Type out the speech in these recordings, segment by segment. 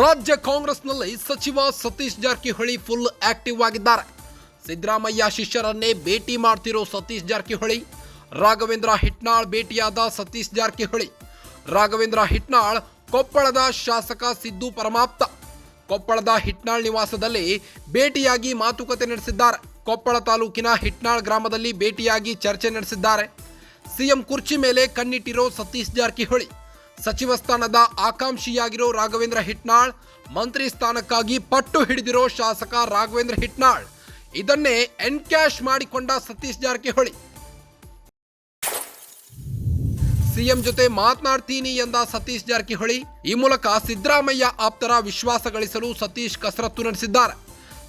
ರಾಜ್ಯ ಕಾಂಗ್ರೆಸ್ನಲ್ಲಿ ಸಚಿವ ಸತೀಶ್ ಜಾರಕಿಹೊಳಿ ಫುಲ್ ಆಕ್ಟಿವ್ ಆಗಿದ್ದಾರೆ. ಸಿದ್ದರಾಮಯ್ಯ ಶಿಷ್ಯರನ್ನೇ ಭೇಟಿ ಮಾಡ್ತಿರೋ ಸತೀಶ್ ಜಾರಕಿಹೊಳಿ, ರಾಘವೇಂದ್ರ ಹಿಟ್ನಾಳ್ ಭೇಟಿಯಾದ ಸತೀಶ್ ಜಾರಕಿಹೊಳಿ, ರಾಘವೇಂದ್ರ ಹಿಟ್ನಾಳ್ ಕೊಪ್ಪಳದ ಶಾಸಕ ಸಿದ್ದು ಪರಮಾಪ್ತ. ಕೊಪ್ಪಳದ ಹಿಟ್ನಾಳ್ ನಿವಾಸದಲ್ಲಿ ಭೇಟಿಯಾಗಿ ಮಾತುಕತೆ ನಡೆಸಿದ್ದಾರೆ. ಕೊಪ್ಪಳ ತಾಲೂಕಿನ ಹಿಟ್ನಾಳ್ ಗ್ರಾಮದಲ್ಲಿ ಭೇಟಿಯಾಗಿ ಚರ್ಚೆ ನಡೆಸಿದ್ದಾರೆ. ಸಿಎಂ ಕುರ್ಚಿ ಮೇಲೆ ಕಣ್ಣಿಟ್ಟಿರೋ ಸತೀಶ್ ಜಾರಕಿಹೊಳಿ ಸಚಿವ ಸ್ಥಾನದ ಆಕಾಂಕ್ಷಿಯಾಗಿರೋ ರಾಘವೇಂದ್ರ ಹಿಟ್ನಾಳ್, ಮಂತ್ರಿ ಸ್ಥಾನಕ್ಕಾಗಿ ಪಟ್ಟು ಹಿಡಿದಿರೋ ಶಾಸಕ ರಾಘವೇಂದ್ರ ಹಿಟ್ನಾಳ್. ಇದನ್ನೇ ಎನ್ಕ್ಯಾಶ್ ಮಾಡಿಕೊಂಡ ಸತೀಶ್ ಜಾರಕಿಹೊಳಿ. ಸಿಎಂ ಜೊತೆ ಮಾತನಾಡ್ತೀನಿ ಎಂದ ಸತೀಶ್ ಜಾರಕಿಹೊಳಿ. ಈ ಮೂಲಕ ಸಿದ್ದರಾಮಯ್ಯ ಆಪ್ತರ ವಿಶ್ವಾಸ ಗಳಿಸಲು ಸತೀಶ್ ಕಸರತ್ತು ನಡೆಸಿದ್ದಾರೆ.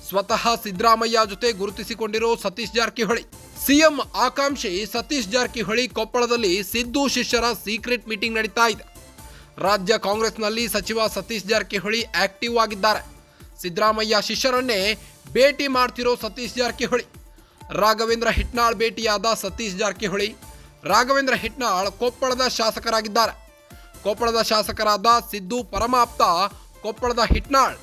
ಸ್ವತಃ ಸಿದ್ದರಾಮಯ್ಯ ಜೊತೆ ಗುರುತಿಸಿಕೊಂಡಿರೋ ಸತೀಶ್ ಜಾರಕಿಹೊಳಿ. ಸಿಎಂ ಆಕಾಂಕ್ಷಿ ಸತೀಶ್ ಜಾರಕಿಹೊಳಿ ಕೊಪ್ಪಳದಲ್ಲಿ ಸಿದ್ದು ಶಿಷ್ಯರ ಸೀಕ್ರೆಟ್ ಮೀಟಿಂಗ್ ನಡೀತಾ ಇದೆ. ರಾಜ್ಯ ಕಾಂಗ್ರೆಸ್ನಲ್ಲಿ ಸಚಿವ ಸತೀಶ್ ಜಾರಕಿಹೊಳಿ ಆಕ್ಟಿವ್ ಆಗಿದ್ದಾರೆ. ಸಿದ್ದರಾಮಯ್ಯ ಶಿಷ್ಯರನ್ನೇ ಭೇಟಿ ಮಾಡ್ತಿರೋ ಸತೀಶ್ ಜಾರಕಿಹೊಳಿ. ರಾಘವೇಂದ್ರ ಹಿಟ್ನಾಳ್ ಭೇಟಿಯಾದ ಸತೀಶ್ ಜಾರಕಿಹೊಳಿ. ರಾಘವೇಂದ್ರ ಹಿಟ್ನಾಳ್ ಕೊಪ್ಪಳದ ಶಾಸಕರಾಗಿದ್ದಾರೆ. ಕೊಪ್ಪಳದ ಶಾಸಕರಾದ ಸಿದ್ದು ಪರಮಾಪ್ತ ಕೊಪ್ಪಳದ ಹಿಟ್ನಾಳ್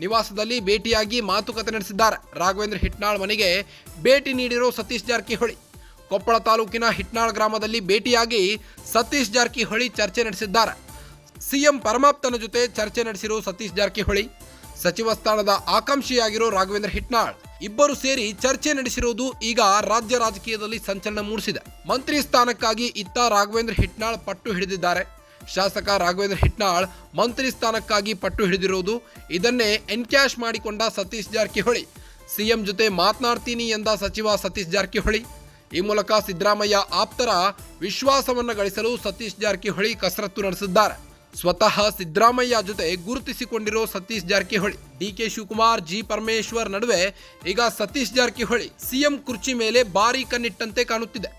ನಿವಾಸದಲ್ಲಿ ಭೇಟಿಯಾಗಿ ಮಾತುಕತೆ ನಡೆಸಿದ್ದಾರೆ. ರಾಘವೇಂದ್ರ ಹಿಟ್ನಾಳ್ ಮನೆಗೆ ಭೇಟಿ ನೀಡಿರೋ ಸತೀಶ್ ಜಾರಕಿಹೊಳಿ. ಕೊಪ್ಪಳ ತಾಲೂಕಿನ ಹಿಟ್ನಾಳ್ ಗ್ರಾಮದಲ್ಲಿ ಭೇಟಿಯಾಗಿ ಸತೀಶ್ ಜಾರಕಿಹೊಳಿ ಚರ್ಚೆ ನಡೆಸಿದ್ದಾರೆ. ಸಿಎಂ ಪರಮಾಪ್ತನ ಜೊತೆ ಚರ್ಚೆ ನಡೆಸಿರೋ ಸತೀಶ್ ಜಾರಕಿಹೊಳಿ. ಸಚಿವ ಸ್ಥಾನದ ಆಕಾಂಕ್ಷಿಯಾಗಿರೋ ರಾಘವೇಂದ್ರ ಹಿಟ್ನಾಳ್. ಇಬ್ಬರು ಸೇರಿ ಚರ್ಚೆ ನಡೆಸಿರುವುದು ಈಗ ರಾಜ್ಯ ರಾಜಕೀಯದಲ್ಲಿ ಸಂಚಲನ ಮೂಡಿಸಿದೆ. ಮಂತ್ರಿ ಸ್ಥಾನಕ್ಕಾಗಿ ಇತ್ತ ರಾಘವೇಂದ್ರ ಹಿಟ್ನಾಳ್ ಪಟ್ಟು ಹಿಡಿದಿದ್ದಾರೆ. ಶಾಸಕ ರಾಘವೇಂದ್ರ ಹಿಟ್ನಾಳ್ ಮಂತ್ರಿ ಸ್ಥಾನಕ್ಕಾಗಿ ಪಟ್ಟು ಹಿಡಿದಿರುವುದು ಇದನ್ನೇ ಎನ್ಕ್ಯಾಶ್ ಮಾಡಿಕೊಂಡ ಸತೀಶ್ ಜಾರಕಿಹೊಳಿ. ಸಿಎಂ ಜೊತೆ ಮಾತನಾಡ್ತೀನಿ ಎಂದ ಸಚಿವ ಸತೀಶ್ ಜಾರಕಿಹೊಳಿ. ಈ ಮೂಲಕ ಸಿದ್ದರಾಮಯ್ಯ ಆಪ್ತರ ವಿಶ್ವಾಸವನ್ನು ಗಳಿಸಲು ಸತೀಶ್ ಜಾರಕಿಹೊಳಿ ಕಸರತ್ತು ನಡೆಸಿದ್ದಾರೆ. ಸ್ವತಃ ಸಿದ್ದರಾಮಯ್ಯ ಜೊತೆ ಗುರುತಿಸಿಕೊಂಡಿರೋ Satish Jarkiholi D K Shivakumar, G Parameshwar ನಡುವೆ ಈಗ ಸತೀಶ್ ಜಾರಕಿಹೊಳಿ ಸಿಎಂ ಕುರ್ಚಿ ಮೇಲೆ ಭಾರಿ ಕಣ್ಣಿಟ್ಟಂತೆ ಕಾಣುತ್ತಿದೆ.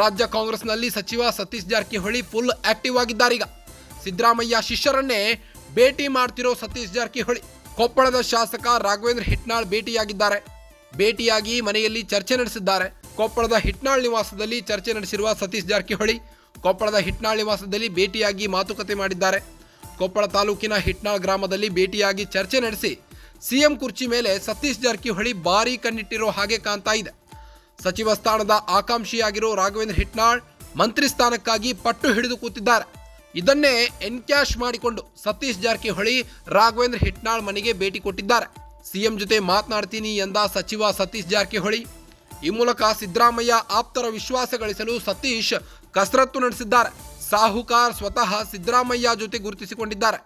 ರಾಜ್ಯ ಕಾಂಗ್ರೆಸ್ನಲ್ಲಿ ಸಚಿವ ಸತೀಶ್ ಜಾರಕಿಹೊಳಿ ಫುಲ್ ಆಕ್ಟಿವ್ ಆಗಿದ್ದಾರೀಗ ಸಿದ್ದರಾಮಯ್ಯ ಶಿಷ್ಯರನ್ನೇ ಭೇಟಿ ಮಾಡ್ತಿರೋ ಸತೀಶ್ ಜಾರಕಿಹೊಳಿ, ಕೊಪ್ಪಳದ ಶಾಸಕ ರಾಘವೇಂದ್ರ ಹಿಟ್ನಾಳ್ ಭೇಟಿಯಾಗಿದ್ದಾರೆ. ಭೇಟಿಯಾಗಿ ಮನೆಯಲ್ಲಿ ಚರ್ಚೆ ನಡೆಸಿದ್ದಾರೆ. ಕೊಪ್ಪಳದ ಹಿಟ್ನಾಳ್ ನಿವಾಸದಲ್ಲಿ ಚರ್ಚೆ ನಡೆಸಿರುವ ಸತೀಶ್ ಜಾರಕಿಹೊಳಿ ಕೊಪ್ಪಳದ ಹಿಟ್ನಾಳ್ ನಿವಾಸದಲ್ಲಿ ಭೇಟಿಯಾಗಿ ಮಾತುಕತೆ ಮಾಡಿದ್ದಾರೆ. ಕೊಪ್ಪಳ ತಾಲೂಕಿನ ಹಿಟ್ನಾಳ್ ಗ್ರಾಮದಲ್ಲಿ ಭೇಟಿಯಾಗಿ ಚರ್ಚೆ ನಡೆಸಿ ಸಿಎಂ ಕುರ್ಚಿ ಮೇಲೆ ಸತೀಶ್ ಜಾರಕಿಹೊಳಿ ಭಾರೀ ಕಣ್ಣಿಟ್ಟಿರೋ ಹಾಗೆ ಕಾಣ್ತಾ ಇದೆ. ಸಚಿವ ಸ್ಥಾನದ ಆಕಾಂಕ್ಷಿಯಾಗಿರೋ ರಾಘವೇಂದ್ರ ಹಿಟ್ನಾಳ್ ಮಂತ್ರಿ ಸ್ಥಾನಕ್ಕಾಗಿ ಪಟ್ಟು ಹಿಡಿದು ಕೂತಿದ್ದಾರೆ. ಇದನ್ನೇ ಎನ್ಕ್ಯಾಶ್ ಮಾಡಿಕೊಂಡು ಸತೀಶ್ ಜಾರಕಿಹೊಳಿ ರಾಘವೇಂದ್ರ ಹಿಟ್ನಾಳ್ ಮನೆಗೆ ಭೇಟಿ ಕೊಟ್ಟಿದ್ದಾರೆ. ಸಿಎಂ ಜೊತೆ ಮಾತನಾಡ್ತೀನಿ ಎಂದ ಸಚಿವ ಸತೀಶ್ ಜಾರಕಿಹೊಳಿ ಈ ಮೂಲಕ ಸಿದ್ದರಾಮಯ್ಯ ಆಪ್ತರ ವಿಶ್ವಾಸ ಗಳಿಸಲು ಸತೀಶ್ ಕಸರತ್ತು ನಡೆಸಿದ್ದಾರೆ. ಸಾಹುಕಾರ್ ಸ್ವತಃ ಸಿದ್ದರಾಮಯ್ಯ ಜೊತೆ ಗುರುತಿಸಿಕೊಂಡಿದ್ದಾರೆ.